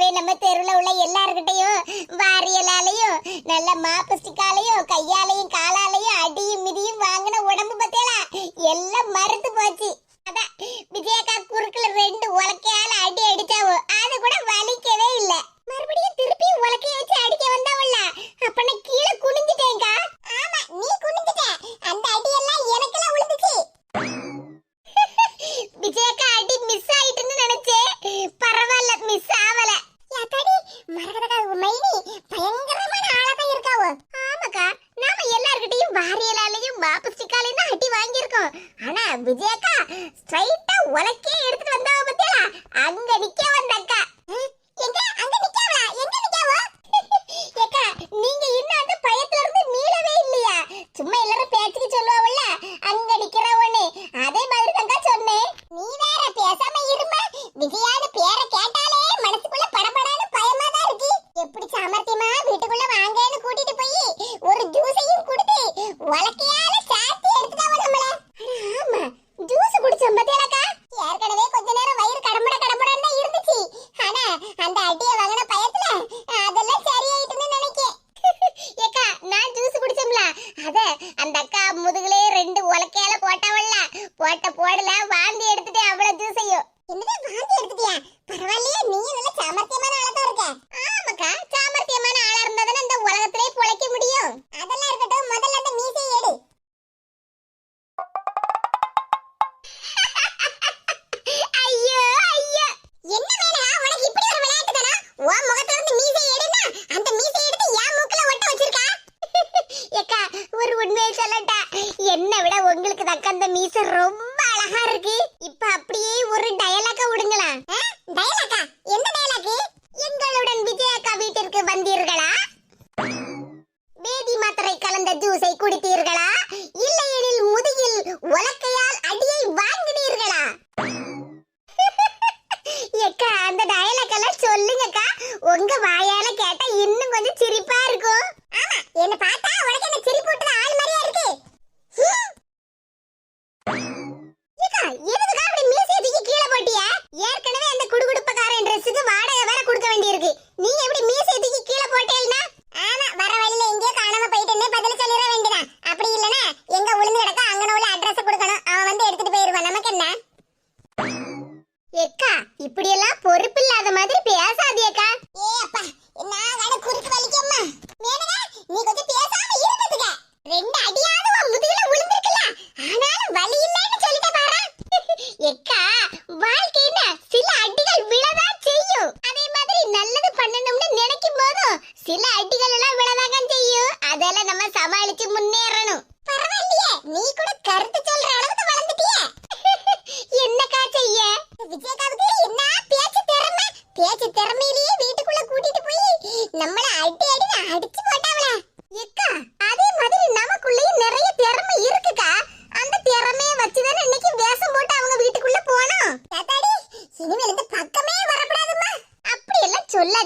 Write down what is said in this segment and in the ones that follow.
கூடவே நம்ம தெருவில் உள்ள எல்லார்கிட்டையும் வாரியலாலையும் நல்ல மாப்பு கையாலையும் கால பேச்சுக்கு சொல்லுவா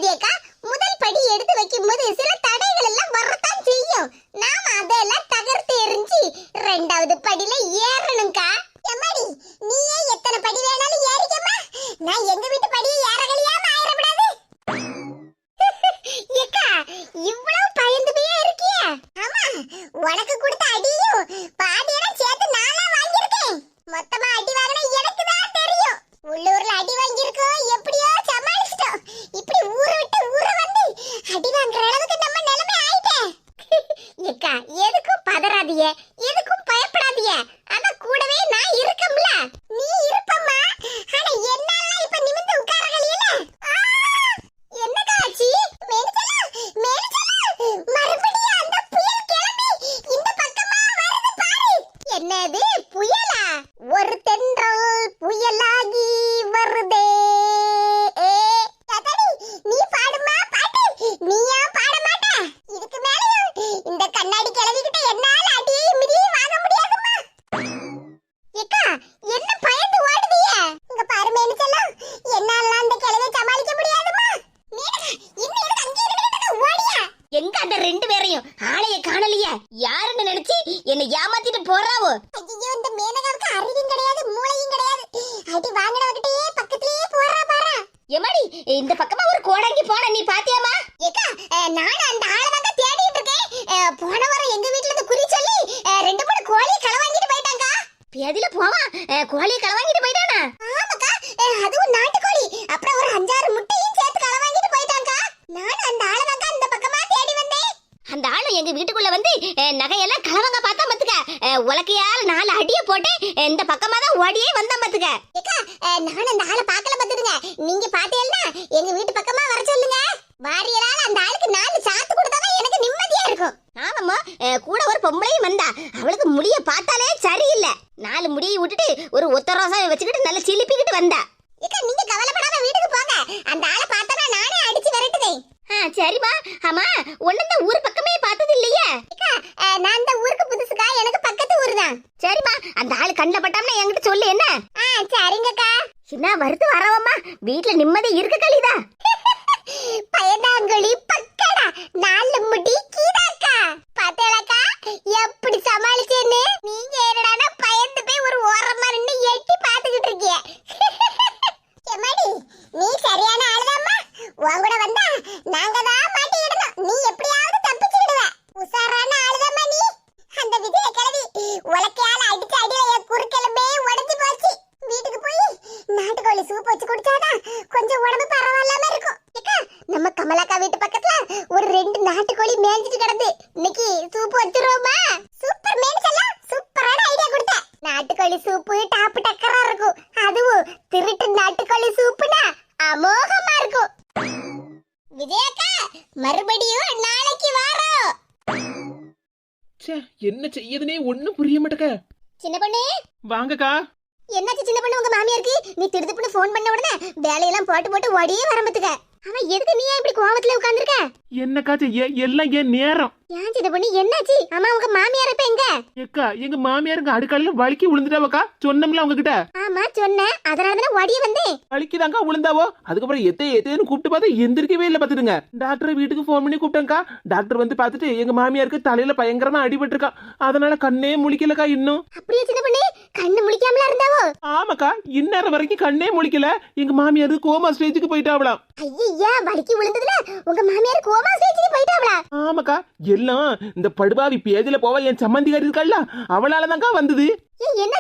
serie கோழியை கள வாங்கிட்டு போயிட்டானா? ஆமாக்கா அதுவும் நாட்டுக்கோழி. அப்புறம் ஒரு அஞ்சாறு முட்டையும் சேர்த்து கள வாங்கிட்டு போயிட்டாங்க நானும் அந்த ஆளை தான் அந்த பக்கமா தேடி வந்தேன். அந்த ஆளு எங்க வீட்டுக்குள்ள வந்து நகையெல்லாம் களவங்க பார்த்தா பாத்துக்க உலக்கையால நாலு அடிய போட்டு இந்த பக்கமா தான் ஓடியே வந்தான் பாத்துக்க நான் அந்த ஆளை பார்க்கல பாத்துடுங்க நீங்க பாத்தீங்கன்னா எங்க வீட்டு பக்கமா வர சொல்லுங்க வாரியலால அந்த ஆளுக்கு நாலு சாத்து கொடுத்தாதான் எனக்கு நிம்மதியா இருக்கும் ஆமாம்மா அஹ், கூட ஒரு பொம்பளையும் வந்தா அவளுக்கு முடிய பார்த்தாலே சரியில்லை நாலு முடியை விட்டுட்டு ஒரு ஒத்த ரோசா வச்சுக்கிட்டு நல்ல சிலிப்பிக்கிட்டு வந்தா ஏக்கா நீங்க கவலைப்படாம வீட்டுக்கு போங்க அந்த ஆளை பார்த்தா நானே அடிச்சு விரட்டுதேன் ஆ சரிம்மா ஆமா ஒண்ணு இந்த ஊர் பக்கமே பார்த்தது இல்லையே நான் இந்த ஊருக்கு புதுசுக்கா எனக்கு பக்கத்து ஊர் தான் சரிம்மா அந்த ஆளு கண்ணில் பட்டாமனா என்கிட்ட சொல்லு என்ன ஆ சரிங்கக்கா என்ன வருது வரவம்மா வீட்ல நிம்மதி இருக்கு கலிதா பயந்தாங்கொழி பக்கடா நாலு முடி கீதாக்கா பாத்தேலக்கா எப்படி சமாளிச்சேன்னு நீங்க என்னடானா பயந்து போய் ஒரு ஓரமா நின்னு எட்டி பாத்துக்கிட்டு இருக்கீங்க எம்மாடி நீ சரியான ஆளுதாம்மா உன் கூட வந்தா நாங்க தான் மாட்டிக்கிடணும் நீ எப்படியாவது தப்பிச்சுடுவ உசாரான ஆளுதாம்மா நீ அந்த விஜய கிழவி உலக்கையால அடிச்ச அடியில என் குறுக்கெலும்பே உடைஞ்சு போச்சு வீட்டுக்கு போய் நாட்டுக்கோழி சூப் வச்சு குடிச்சாதான் கொஞ்சம் உடம்பு பரவாயில்லாம இருக்கும் ஏக்கா நம்ம கமலாக்கா வீட்டு பக்கத்துல ஒரு ரெண்டு நாட்டுக்கோழி மேய்ஞ்சிட்டு கிடந்து இன்னைக்கு சூப் வச்சிருவோமா சூப்பர் மேய்ச்சலாம் சூப்பரான ஐடியா கொடுத்த நாட்டுக்கோழி சூப்பு டாப்பு டக்கரா இருக்கும் அதுவும் திருட்டு நாட்டுக்கோழி சூப்புனா அமோகமா இருக்கும் விஜயக்கா மறுபடியும் நாளைக்கு வாரோம் ச்சே என்ன செய்யதுனே ஒண்ணும் புரிய மாட்டேக்க சின்ன பொண்ணு? வாங்கக்கா. என்னாச்சு சின்ன பொண்ணு உங்க மாமியாருக்கு? நீ திருதுப்புன்னு ஃபோன் பண்ண உடனே வேலையெல்லாம் போட்டு போட்டு ஓடியே வரம்பத்துக்க அவன் எதுக்கு நீ ஏன் இப்படி கோவத்துல உட்கார்ந்திருக்க? என்னக்கா செய்ய? எல்லாம் என் நேரம். ஏன் சின்ன பொண்ணு? என்னாச்சு? ஆமா உங்க மாமியார் இப்ப எங்க? ஏக்கா எங்க மாமியாருங்க அடுக்காலையில வலிக்கி விழுந்துட்டாவக்கா சொன்னோம்ல உங்ககிட்ட ஆமா சொன்னேன். அதனால தானே ஓடியே வந்தேன். வலிக்குதாங்க விழுந்தாவோ அதுக்கப்புறம் எத்தே எத்தேன்னு கூப்பிட்டு பார்த்தா எந்திரிக்கவே இல்லை பார்த்துடுங்க டாக்டர் வீட்டுக்கு ஃபோன் பண்ணி கூப்பிட்டேங்க்கா டாக்டர் வந்து பார்த்துட்டு எங்க மாமியாருக்கு தலையில பயங்கரமா அடிபட்டிருக்கா. அதனால கண்ணே முழிக்கலக்கா இன்னும். அப்படியே சின்ன பொண்ணு? கண்ணு முழிக்காமல இருந்தாவோ? ஆமாக்கா இந்நேரம் வரைக்கும் கண்ணே முழிக்கல. எங்க மாமியார் கோமா ஸ்டேஜுக்கு போயிட்டாவலாம் ஐயா வலிக்கு விழுந்ததுல உங்க மாமியார் கோமா ஸ்டேஜுக்கு போயிட்டாவளா? ஆமாக்கா எல்லாம் இந்த படுபாவி பேதியில போவ என் சம்மந்திகாரி இருக்கல்ல அவளால தான்க்கா வந்தது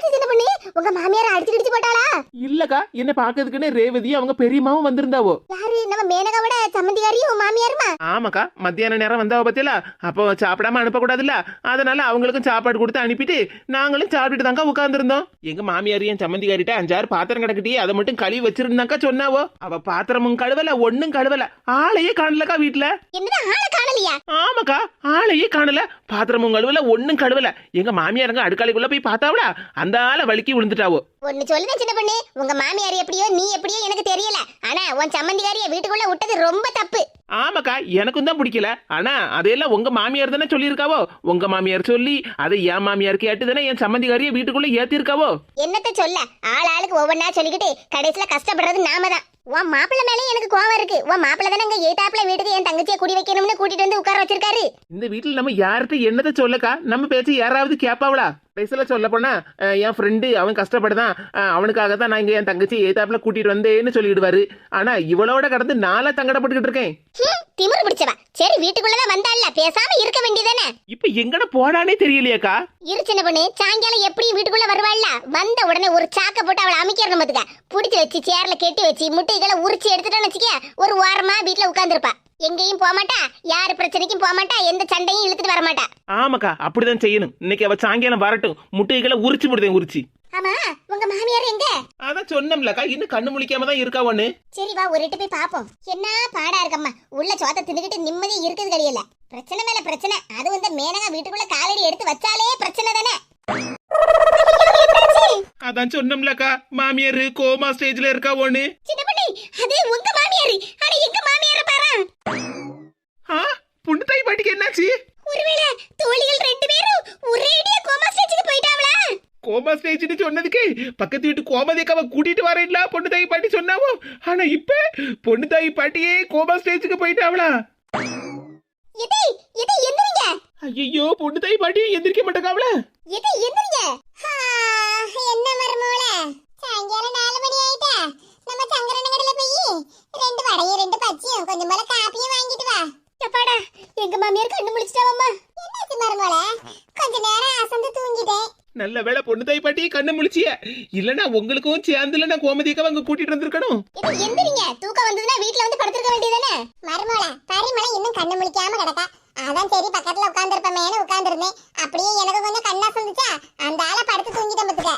சின்ன பொண்ணு? உங்க மாமியார் அடிச்சு அடிச்சு போட்டாளா? இல்லக்கா என்ன பாக்கிறதுக்குன்னு ரேவதி அவங்க பெரியம்மாவும் வந்திருந்தாவோ. யாரு? நம்ம மேனகாவோட சம்மந்திகாரியும் உன் மாமியாருமா? ஆமாக்கா மத்தியான நேரம் வந்தாவ பத்தியில? அப்போ சாப்பிடாம அனுப்பக்கூடாதுல்ல? அதனால அவங்களுக்கும் சாப்பாடு கொடுத்து அனுப்பிட்டு நாங்களும் சாப்பிட்டுட்டு தாங்க உட்காந்துருந்தோம் எங்க மாமியார் என் சம்மந்திகாரிட்ட அஞ்சாறு பாத்திரம் கிடக்கட்டி அதை மட்டும் கழுவி வச்சிருந்தாக்கா சொன்னாவோ? அவ பாத்திரமும் கழுவல ஒண்ணும் கழுவல. ஆளையே காணலக்கா வீட்டுல என்னது ஆளை காணலையா? ஆமாக்கா ஆளையே காணல. பாத்திரமும் கழுவல ஒண்ணும் கழுவல. எங்க மாமியாருங்க அடுக்காலைக்குள்ள போய் பார்த்தாவளா? அந்த ஆளை வலிக்கி விழுந்துட்டாவோ? ஒன்னு சொல்லுங்க சின்ன பொண்ணு. உங்க மாமியார் எப்படியோ நீ எப்படியோ எனக்கு தெரியல. ஆனா உன் சம்மந்திகாரிய வீட்டுக்குள்ள விட்டது ரொம்ப தப்பு ஆமாக்கா எனக்கும் தான் பிடிக்கல. ஆனா அதையெல்லாம் உங்க மாமியார் தானே சொல்லியிருக்காவோ? உங்க மாமியார் சொல்லி அதை என் மாமியார் கேட்டு தானே என் சம்மந்திகாரிய வீட்டுக்குள்ள ஏத்திருக்காவோ என்னத்த சொல்ல? ஆள் ஆளுக்கு ஒவ்வொன்றா சொல்லிக்கிட்டு கடைசியில கஷ்டப்படுறது நாம தான். உன் மாப்பிள்ளை மேலே எனக்கு கோவம் இருக்கு. உன் மாப்பிள்ளை தானே இங்க ஏத்தாப்புல வீட்டுக்கு என் தங்கச்சியை குடி வைக்கணும்னு கூட்டிட்டு வந்து உட்கார வச்சிருக்காரு. இந்த வீட்டுல நம்ம யார்கிட்ட என்னத்த சொல்லக்கா? நம்ம பேச்சு யாராவது கேட்பாவளா? கடைசியில சொல்ல போனா என் ஃப்ரெண்டு அவன் கஷ்டப்படுதான். அவனுக்காக தான் நான் இங்க என் தங்கச்சி ஏத்தாப்புல கூட்டிட்டு வந்தேன்னு சொல்லிடுவாரு. ஆனா இவளோட கடந்து நாளா சங்கடப்பட்டுக்கிட்டு இருக்கேன். திமிரு பிடிச்சவா. சரி வீட்டுக்குள்ளதான் வந்தாள்ல. பேசாம இருக்க வேண்டியதானே இப்ப எங்கட போடானே தெரியலையாக்கா? இரு சின்ன பொண்ணு சாயங்காலம் எப்படியும் வீட்டுக்குள்ள வருவாள்ல? வந்த உடனே ஒரு சாக்க போட்டு அவளை அமைக்கிறணும் பாத்துக்க. புடிச்சு வச்சு சேர்ல கெட்டி வச்சு முட்டைகளை உரிச்சு எடுத்துட்டோம்னு வச்சுக்க ஒரு வாரமா வீட்டுல உட்கார்ந்திருப்பா. எங்கேயும் போக மாட்டா யார் பிரச்சனைக்கும் போக மாட்டா எந்த சண்டையும் இழுத்துட்டு வர மாட்டா. ஆமாக்கா அப்படிதான் செய்யணும். இன்னைக்கு அவ சாயங்காலம் வரட்டும். முட்டைகளை உரிச்சு போடுதேன் உரிச்சு. ஆமா உங்க மாமியார் எங்க? அதான் சொன்னோம்லக்கா இன்னும் கண்ணு முழிக்காம தான் இருக்கா ஒண்ணு? சரி வா ஒரு போய் பாப்போம். என்ன பாடா இருக்கம்மா? உள்ள சோத்த தின்னுக்கிட்டு நிம்மதி இருக்குது கிடையல பிரச்சனை மேல பிரச்சனை. அது வந்து மேனகா வீட்டுக்குள்ள காலடி எடுத்து வச்சாலே பிரச்சனை தானே? அதான் சொன்னோம்லக்கா மாமியார் கோமா ஸ்டேஜ்ல இருக்கா ஒண்ணு? சின்ன பண்ணி அது உங்க மாமியார். ஆனா எங்க மாமியார பாரு. ஆ புண்ணு தாய் பாட்டிக்கு என்னாச்சு ஒருவேளை தோழிகள் ரெண்டு பேரும் ஒரேடியா கோமா ஸ்டேஜுக்கு போயிட்டாங்களா கோமா ஸ்டேஜ்னு சொன்னதுக்கு பக்கத்து வீட்டு கோமதிக்காவை கூட்டிட்டு வரேன்ல பொண்ணு தாய் பாட்டி சொன்னாவோ? ஆனா இப்ப பொண்ணு தாய் பாட்டியே கோமா ஸ்டேஜுக்கு போயிட்டாவளா? எதை எதை ஐயோ பொண்ணு தாய் பாட்டி எந்திரிக்க மாட்டேங்காவல இது எந்திரிங்க. என்ன மருமகளே சாயங்காலம் நாலு மணி ஆயிட்டா. நம்ம சங்கரன் கடையில போய் ரெண்டு வடையும் ரெண்டு பச்சியும் கொஞ்சம் போல காப்பியும் வாங்கிட்டு வா. எப்பாடா எங்க மாமியார் கண்ணு முடிச்சிட்டாவம்மா என்னாச்சு மருமகளே கொஞ்ச நேரம் அசந்து தூங்கிட்டேன். நல்ல வேளை பொண்ணு தாய் பாட்டி கண்ணு முழிச்சிய. இல்லனா உங்களுக்கும் சேர்ந்துல நான் கோமதிக்காக அங்க கூட்டிட்டு வந்திருக்கணும். இது எந்திரிங்க. தூக்கம் வந்ததுன்னா வீட்ல வந்து படுத்துக்க வேண்டியதானே மருமகளே பரிமளை இன்னும் கண்ணு முழிக்காம கிடக்கா. அதான் சரி பக்கத்துல உட்கார்ந்திருப்பமேனு உட்கார்ந்திருந்தேன். அப்படியே எனக்கு கொஞ்சம் கண்ணா சொல்லுச்சா? அந்த ஆளை படுத்து தூங்கிட்டேன் பத்துக்க.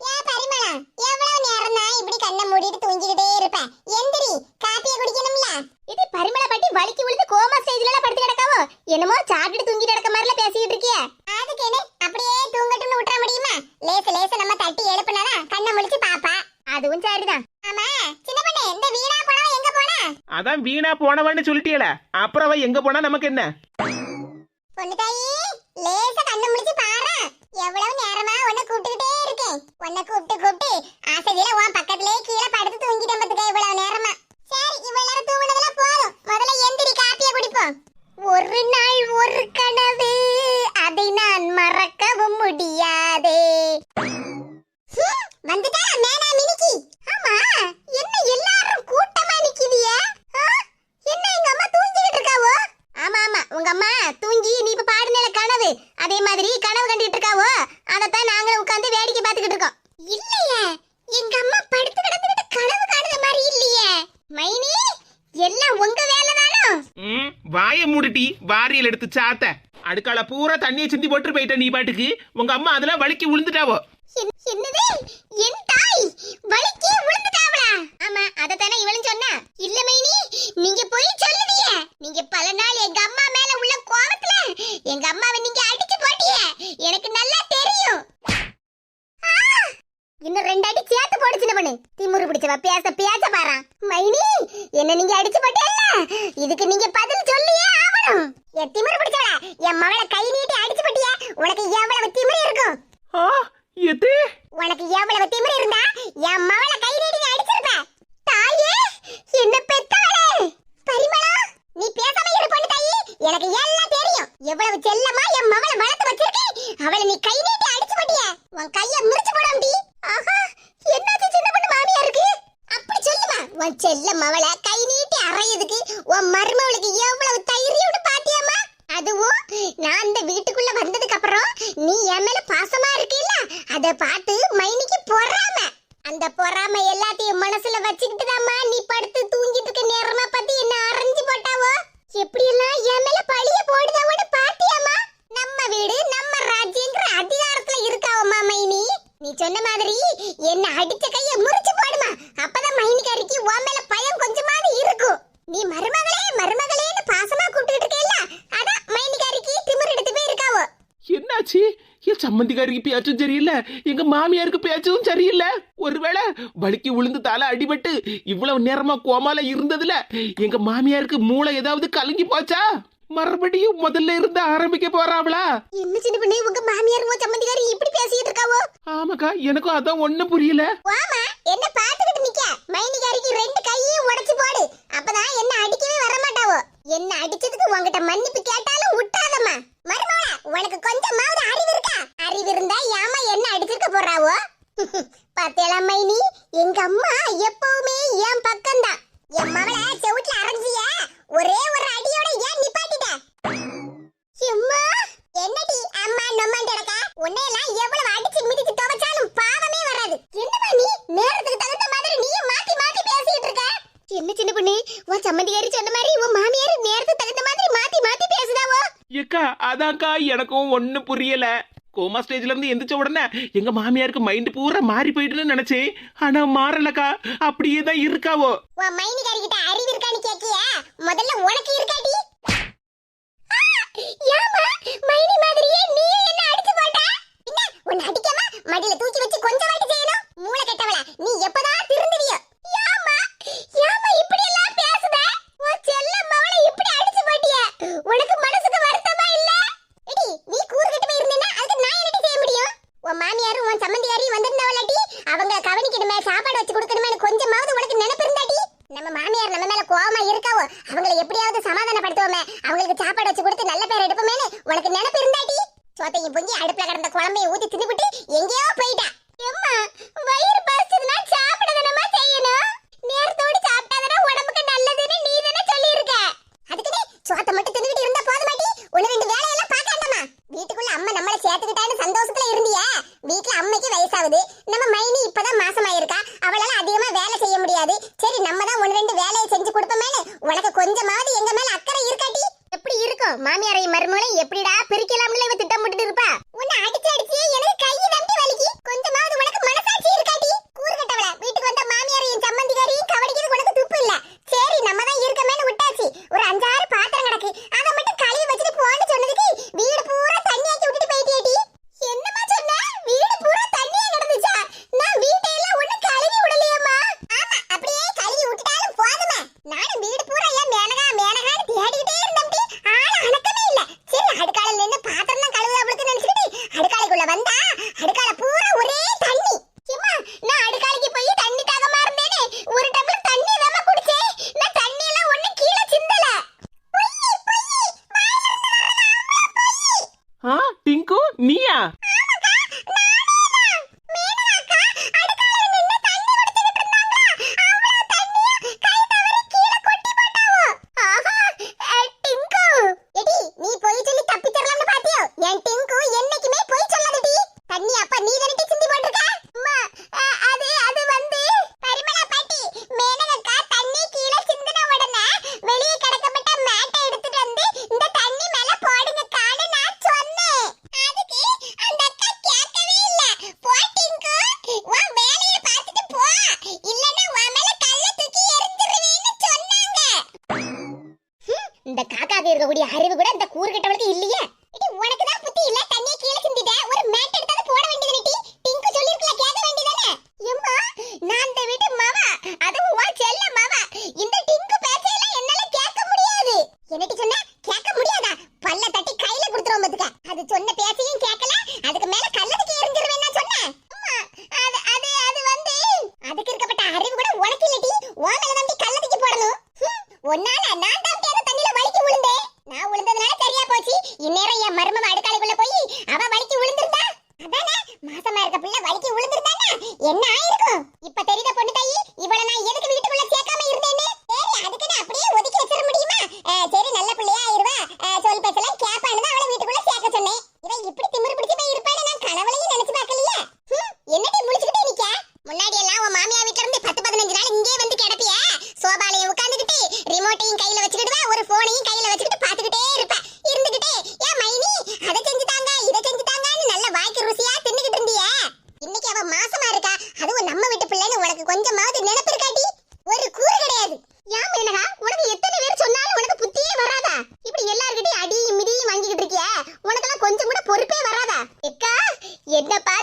ஏன் பரிமளா எவ்வளவு நேரம் தான் இப்படி கண்ணை மூடிட்டு தூங்கிக்கிட்டே இருப்பேன் எந்திரி காப்பியை குடிக்கணும்ல. இது பரிமளா பாட்டி வலிக்கு விழுந்து கோமா ஸ்டேஜ்ல எல்லாம் படுத்து கிடக்காவோ? என்னமோ சாப்பிட்டு தூங்கிட்டு கிடக்க மாதிரில பேசிட்டு இருக்கிய அதுக்கு என்ன அப்படியே தூங்கட்டும்னு விட்டுற முடியுமா லேச லேச நம்ம தட்டி எழுப்புனாதான் கண்ணை முழிச்சு பாப்பா அதுவும் சரிதான் ஆமா சின்ன பண்ணு இந்த வீணா பணம் எங்க போனா? அதான் வீணா போனவன்னு சொல்லிட்டியல. அப்புறம் அவ எங்க போனா நமக்கு என்ன? பொண்ணு தாயி லேச கண்ணு முழிச்சு பாரு. எவ்வளவு நேரமா உன்னை கூப்பிட்டுக்கிட்டே இருக்கேன். உன்னை கூப்பிட்டு கூப்பிட்டு ஆசையில உன் பக்கத்திலே கீழே படுத்து தூங்கிட்டேன் பத்துக்க இவ்வளவு நேரமா சரி இவ்வளவு நேரம் தூங்குனதெல்லாம் போதும் முதல்ல எந்திரி காப்பிய குடிப்போம் ஒரு நாள் ஒரு கனவு அதை நான் மறக்கவும் முடியாதே ஹம், வந்துட்டா மேனா மினிக்கி ஆமா என்ன எல்லாரும் கூட்டமா நிக்குதிய என்ன எங்க அம்மா தூங்கிட்டு இருக்காவோ ஆமா ஆமா உங்க அம்மா தூங்கி நீ இப்ப பாடுனல கனவு அதே மாதிரி கனவு கண்டுட்டு இருக்காவோ அதத்தான் நாங்களும் உட்கார்ந்து வேடிக்கை பார்த்துக்கிட்டு இருக்கோம் இல்லையே எங்க அம்மா படுத்து கிடந்துட்டு கனவு காணுற மாதிரி இல்லையே மைனி எல்லாம் உங்க வேலை தானோ ம் வாய மூடிட்டி எடுத்து சாத்த. அடுக்கால பூரா தண்ணியை சிந்தி போட்டு போயிட்ட நீ பாட்டுக்கு. உங்க அம்மா அதுல வலிக்கு விழுந்துட்டாவோ என்- என்னது என் தாய் வலிக்கே விழுந்துட்டாவளா ஆமா அதத்தானே இவளும் சொன்னா இல்ல மைனி நீங்க போய் சொல்லுவீங்க நீங்க பல நாள் எங்க அம்மா மேல உள்ள கோவத்துல எங்க அம்மாவை நீங்க அடிச்சு போட்டீங்க எனக்கு நல்லா தெரியும் ஆ! இன்னும் ரெண்டு அடி சேர்த்து போடு சின்ன பண்ணு திமுரு பிடிச்சவ பேச பேச பாரா மைனி என்ன நீங்க அடிச்சு போட்டேல்ல இதுக்கு நீங்க பதில் சொல்லியே ஆகணும் என் திமுரு பிடிச்சவள என் மகளை கை நீட்டி அடிச்சு போட்டிய. உனக்கு எவ்வளவு திமிரு இருக்கும் ஆ எது உனக்கு எவ்வளவு திமிரு இருந்தா என் மவள கை நீட்டி நீ அடிச்சிருப்ப தாயே என்ன பெத்தவளே பரிமளா நீ பேசாம இரு பொண்ணு தாயி எனக்கு எல்லாம் தெரியும் எவ்வளவு செல்லமா என் மவள வளர்த்து வச்சிருக்கேன் அவளை நீ கை நீட்டி அடிச்சு போட்டிய உன் கைய முறிச்சு போடாமடி ஆஹா என்னாச்சு சின்ன பொண்ணு மாமியா இருக்கு அப்படி சொல்லுமா உன் செல்ல மவள கை நீட்டி அறையதுக்கு உன் மருமவளுக்கு எவ்வளவு தைரியம்னு பாத்தியாமா அதுவும் நான் இந்த வீட்டுக்குள்ள வந்ததுக்கு அப்புறம் நீ என் மேல பாசமா இருக்கீல்ல அத பார்த்து மைனிக்கு பொறாம அந்த பொறாம எல்லாத்தையும் மனசுல வச்சுக்கிட்டு நீ படுத்து தூங்கிட்டு இருக்க நேரமா பார்த்து என்ன அரைஞ்சு போட்டாவோ எப்படி எல்லாம் என் மேல பழிய போடுதாவோன்னு பாத்தியாமா நம்ம வீடு நம்ம ராஜ்யங்கிற அதிகாரத்துல இருக்காவம்மா மைனி நீ சொன்ன மாதிரி என்ன அடிச்ச கையை முறிச்சு போடுமா. அப்பதான் மைனிக்காரிக்கு உன் மேல பயம் கொஞ்சமாவது இருக்கும் நீ மருமகளே மருமகளேன்னு பாசமா கூப்பிட்டு இருக்கேல்ல அதான் மைனிக்காரிக்கு திமிர் எடுத்து போய் இருக்காவோ என்னாச்சு? என் சம்மந்திக்காரிக்கு பேச்சும் சரியில்லை எங்க மாமியாருக்கு பேச்சும் சரியில்லை. ஒருவேளை வலிக்கு விழுந்து தலை அடிபட்டு இவ்வளவு நேரமா கோமால இருந்ததுல எங்க மாமியாருக்கு மூளை ஏதாவது கலங்கி போச்சா? மறுபடியும் முதல்ல இருந்து ஆரம்பிக்க போறாவளா? என்ன சின்ன பண்ணி உங்க மாமியார் உன் சம்மந்திக்காரி இப்படி பேசிட்டு இருக்காவோ? ஆமாக்கா எனக்கும் அதான் ஒண்ணும் புரியல. வாமா என்ன பாத்துக்கிட்டு நிக்க மைனிகாரிக்கு ரெண்டு கையையும் உடைச்சு போடு. அப்பதான் என்ன அடிக்கவே வர மாட்டாவோ. என்ன அடிச்சதுக்கு உன்கிட்ட மன்னிப்பு கேட்டாலும் விட்டாதம்மா மருமகளா உனக்கு கொஞ்சமாவது அறிவு இருக்கா? அறிவு இருந்தா ஏமா என்ன அடிச்சிருக்க போறாவோ? பாத்தேலா மைனி? எங்க அம்மா எப்பவுமே என் பக்கம்தான். என் மவள செவுட்ல அரைஞ்சிய? ஒரே ஒரு அடியோட ஏன் நிப்பாட்டிட்ட எம்மா என்னடி அம்மா நொம்மான் கிடக்க உன்னையெல்லாம் எவ்வளவு அடிச்சு மிதிச்சு துவைச்சாலும் பாவமே வராது என்னமா நீ நேரத்துக்கு தகுந்த மாதிரி நீயும் மாத்தி மாத்தி பேசிட்டு இருக்க என்ன சின்ன பொண்ணு உன் சம்மந்தியாரி சொன்ன மாதிரி உன் மாமியார் நேரத்துக்கு தகுந்த மாதிரி மாத்தி மாத்தி பேசுதாவோ ஏக்கா அதான்க்கா எனக்கும் ஒண்ணும் புரியல. கோமா ஸ்டேஜ்ல இருந்து எந்திரிச்ச உடனே எங்க மாமியாருக்கு மைண்ட் பூரா மாறி போயிட்டுன்னு நினைச்சேன். ஆனா மாறலக்கா அப்படியே தான் இருக்காவோ. உன் மைனிகாரி கிட்ட அறிவு இருக்கான்னு கேக்கிய முதல்ல உனக்கு இருக்காடி ஆ, ஏம்மா, மைனி மாதிரியே நீ என்ன அடிச்சு போட்ட? பின்ன, உன்னை அடிக்காம மடியில தூக்கி வச்சு கொஞ்சம் வாட்டி செய்யணும். மூளை கெட்டவள, நீ எப்பதான் திருந்துவியோ? ஏம்மா, ஏம்மா இப்படி எல்லாம் பேசுத? உன் செல்ல மவளை இப்படி அடிச்சு போட்டியே. உனக்கு மனசுக்கு வருத்தமா இல்ல? எடி, நீ கூறுகிட்டமே இருந்தேன்னா அதுக்கு நான் என்னடி செய்ய முடியும்? உன் மாமியாரும் உன் சம்மந்தியாரையும் அவங்க கவனிக்கணுமே சாப்பாடு வச்சு கொடுக்கணுமே உன்னால நான் la pata.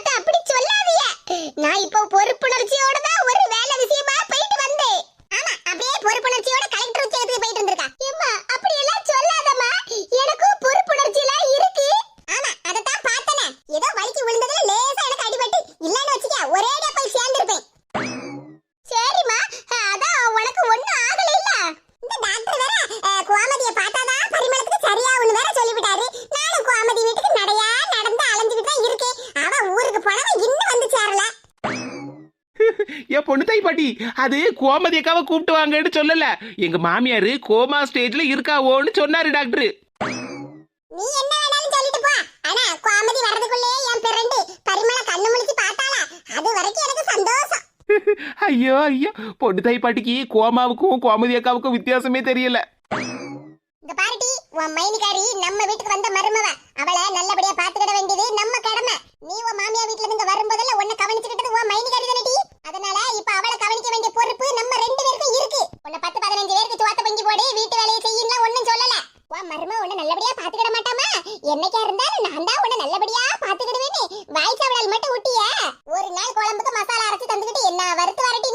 அது கோமதி அக்காவை கூப்பிட்டு வாங்கன்னு சொல்லல. எங்க மாமியார் கோமா ஸ்டேஜ்ல இருக்காவோன்னு சொன்னாரு டாக்டர். நீ என்ன வேணாலும் சொல்லிட்டு ஆனா கோமதி வரதுக்குள்ளே என் பிறண்டு பரிமள கண்ணு முழிச்சு பார்த்தாளா? அது சந்தோஷம். ஐயோ ஐயோ. பொண்ணு தாய் பாட்டிக்கு கோமாவுக்கும் கோமதி அக்காவுக்கும் வித்தியாசமே தெரியல. இந்த பாட்டி உன் மைனிகாரி நம்ம வீட்டுக்கு வந்த மருமவ. அவளை நல்லபடியா பாத்துக்கிட வேண்டியது நம்ம கடமை. நீ உன் மாமியா வீட்டுல இருந்து வரும்போதெல்லாம் உன்னை கவனிச்சுக்கிட்டது உன் மைனி காரி தானடி அதனால இப்ப அவளை கவனிக்க வேண்டிய பொறுப்பு நம்ம ரெண்டு பேருக்கும் இருக்கு. உன்னை பத்து பதினஞ்சு பேருக்கு துவாத்த பங்கி போடு வீட்டு வேலையை செய்யலாம் ஒண்ணும் சொல்லல. உன் மரும உன்னை நல்லபடியா பாத்துக்கிட மாட்டாமா? என்னைக்கா இருந்தா நான் தான் உன்னை நல்லபடியா பாத்துக்கிடுவேன்னு வாய்க்கு அவளால் மட்டும் விட்டிய ஒரு நாள் குழம்புக்கு மசாலா அரைச்சு தந்துக்கிட்டு என்ன வறுத்து வரட்டி?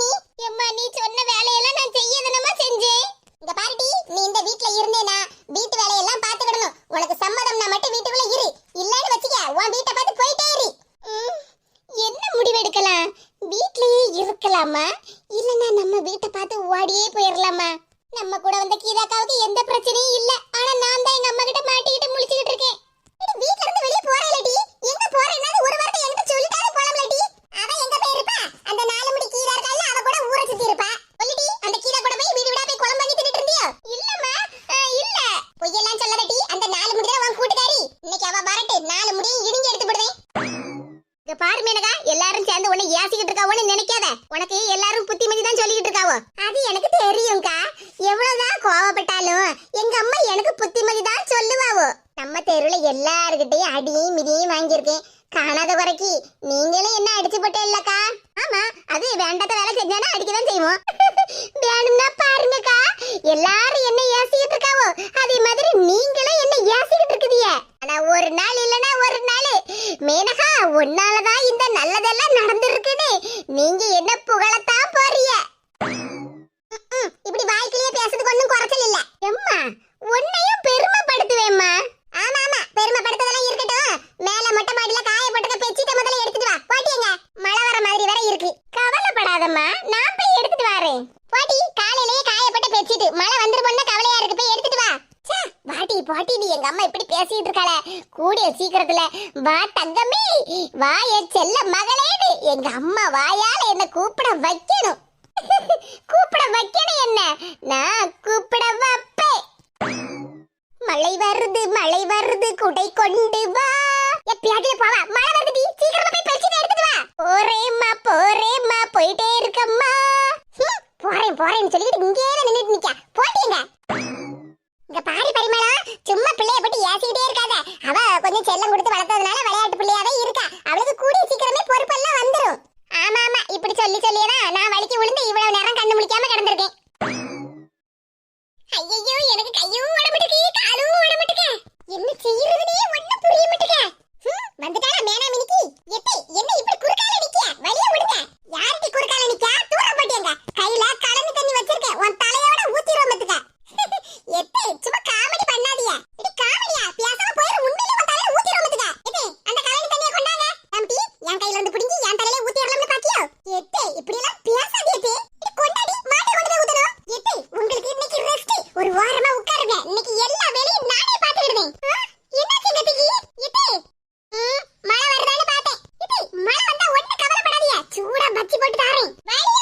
பச்சி போட்டு தாரேன்.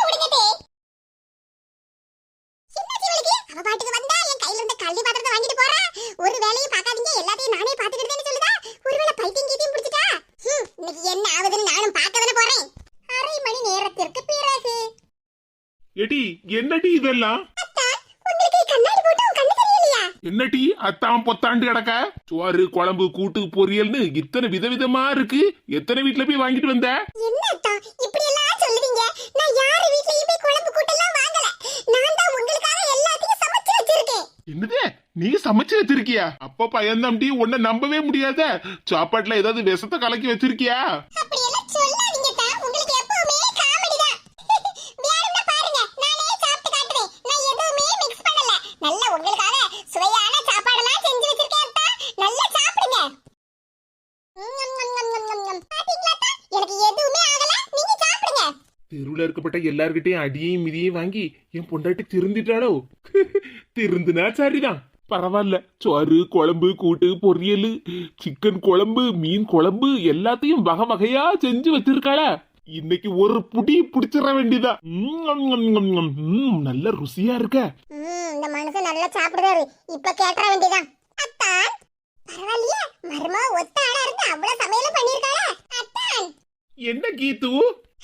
வழியே அவ பாட்டுக்கு வந்தா என் கையில இருந்த கல்வி பாத்திரத்தை வாங்கிட்டு போறா. ஒரு வேலையும் பார்க்காதீங்க எல்லாத்தையும் நானே பாத்துக்கிட்டேன்னு சொல்லுதா? ஒருவேளை பைத்தியம் கீத்தியம் பிடிச்சிட்டா? இன்னைக்கு என்ன ஆகுதுன்னு நானும் பார்க்கதானே போறேன். அரை மணி நேரத்திற்கு பிறகு. எடி என்னடி இதெல்லாம்? என்னடி அத்தாம் பொத்தாண்டு கிடக்க? சோறு குழம்பு கூட்டு பொரியல்னு இத்தனை விதவிதமா இருக்கு. எத்தனை வீட்ல போய் வாங்கிட்டு வந்த? என்ன அத்தா இப்படி எல்லாம் சொல்லுவீங்க நான் யார் வீட்லயும் போய் குழம்பு கூட்டெல்லாம் வாங்கல நான் தான் உங்களுக்காக எல்லாத்தையும் சமைச்சு வச்சிருக்கேன் என்னது நீ சமைச்சு வச்சிருக்கியா? அப்ப பயந்தாம்டி உன்னை நம்பவே முடியாத. சாப்பாட்டுல ஏதாவது விஷத்தை கலக்கி வச்சிருக்கியா? தெருவுல இருக்கப்பட்ட எல்லார்கிட்டயும் அடியையும் மிதியையும் வாங்கி என் பொண்டாட்டி திருந்திட்டாளோ? திருந்துனா சரிதான். பரவாயில்ல. சோறு குழம்பு கூட்டு பொரியல் சிக்கன் குழம்பு மீன் குழம்பு எல்லாத்தையும் வகை வகையா செஞ்சு வச்சிருக்காளா. இன்னைக்கு ஒரு புடி புடிச்சிட வேண்டியதா. நல்ல ருசியா இருக்க. இந்த மனுஷன் நல்லா சாப்பிடுறாரு இப்ப கேட்ற வேண்டியதான் அத்தான். பரவாயில்லையா. மருமா ஒத்த ஆளா இருந்து அவ்வளவு சமையலும் பண்ணிருக்காளா அத்தான். என்ன கீத்து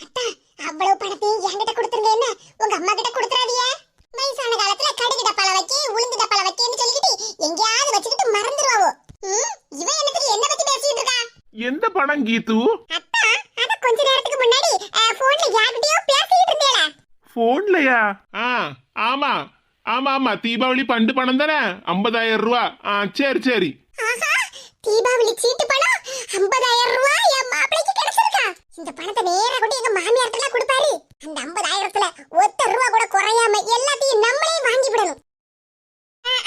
அத்தான். அவ்வளவு பணத்தையும் என்கிட்ட கொடுத்துருங்க என்ன? உங்க அம்மா கிட்ட கொடுத்துறாதீங்க. வயசான காலத்துல கடுகு டப்பால வைக்க உளுந்து டப்பால வைக்கன்னு சொல்லிக்கிட்டு எங்கேயாவது வச்சுக்கிட்டு மறந்துடுவாவோ ம், இவன் என்னத்துக்கு என்ன பத்தி பேசிட்டு இருக்கா? எந்த படம் கீத்து அத்தா அத கொஞ்ச நேரத்துக்கு முன்னாடி போன்ல யார்கிட்டயோ பேசிட்டு இருந்தேல. போன்லயா ஆ ஆமா. ஆமா ஆமா. தீபாவளி பண்டு பணம் தானே? ஐம்பதாயிரம் ரூபா. ஆ சரி சரி. தீபாவளி சீட்டு பணம் 50000 ரூபாய் என் மாப்பிளைக்கு கிடைச்சிருக்கா. இந்த பணத்தை நேரா கொண்டு எங்க மாமியார்ட்ட கொடுப்பாரு. அந்த 50000த்துல ஒத்த ரூபா கூட குறையாம எல்லாத்தையும் நம்மளே வாங்கி விடணும்.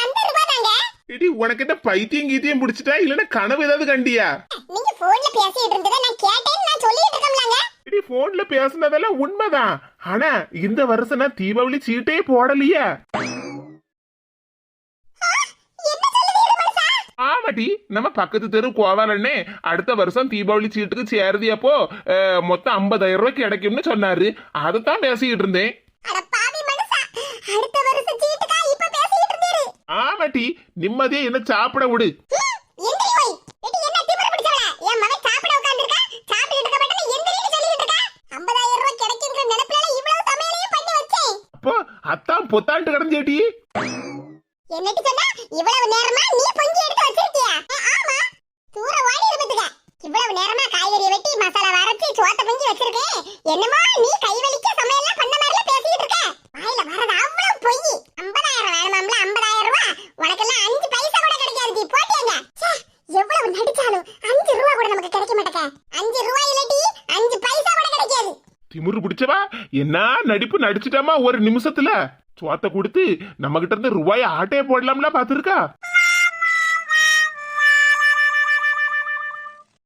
அந்த ரூபா தாங்க. எடி உனக்கு என்ன பைத்தியம் கீத்தியம் பிடிச்சிட்டா இல்லன்னா கனவு ஏதாவது கண்டியா? நீங்க போன்ல பேசிட்டு இருந்ததை நான் கேட்டேன்னு நான் சொல்லிட்டு இருக்கோம்லங்க. எடி போன்ல பேசுனதெல்லாம் உண்மைதான். ஆனா இந்த வருஷம் நான் தீபாவளி சீட்டே போடலையே. ஆமாட்டி நம்ம பக்கத்து தெரு கோவாலண்ணே அடுத்த வருஷம் தீபாவளி சீட்டுக்கு சேருதி அப்போ மொத்தம் ஐம்பதாயிரம் ரூபாய் கிடைக்கும்னு சொன்னாரு. அதைத்தான் பேசிக்கிட்டு இருந்தேன். ஆமாட்டி நிம்மதியா என்ன சாப்பிட விடு. அப்போ அத்தான் பொத்தாண்டு கிடந்தேட்டி என்னட்டு சொன்னா இவ்வளவு நேரமா நீ பொங்கி எடுத்து வச்சிருக்கியா? ஆமா. தூர ஓடி இருப்பதுங்க இவ்வளவு நேரமா காய்கறி வெட்டி மசாலா வரைச்சி சோத்த பொங்கி வச்சிருக்கேன். என்னமோ நீ கை வலிக்க சமையல்லாம் பண்ண மாதிரில பேசிட்டு இருக்க. வாயில வரது அவ்வளவு பொய். ஐம்பதாயிரம் வேணுமாம்ல ஐம்பதாயிரம் ரூபாய் உனக்கெல்லாம் அஞ்சு பைசா கூட கிடைக்காது டி போட்டியங்க எவ்வளவு நடிச்சாலும் அஞ்சு ரூபா கூட நமக்கு கிடைக்க மாட்டேங்க. அஞ்சு ரூபாய் இல்லாட்டி அஞ்சு பைசா கூட கிடைக்காது. திமுரு பிடிச்சவா? என்ன நடிப்பு நடிச்சிட்டாமா ஒரு நிமிஷத்துல. சோத்த கொடுத்து நம்ம கிட்ட இருந்து ரூபாய் ஆட்டைய போடலாம்ல பாத்துருக்கா?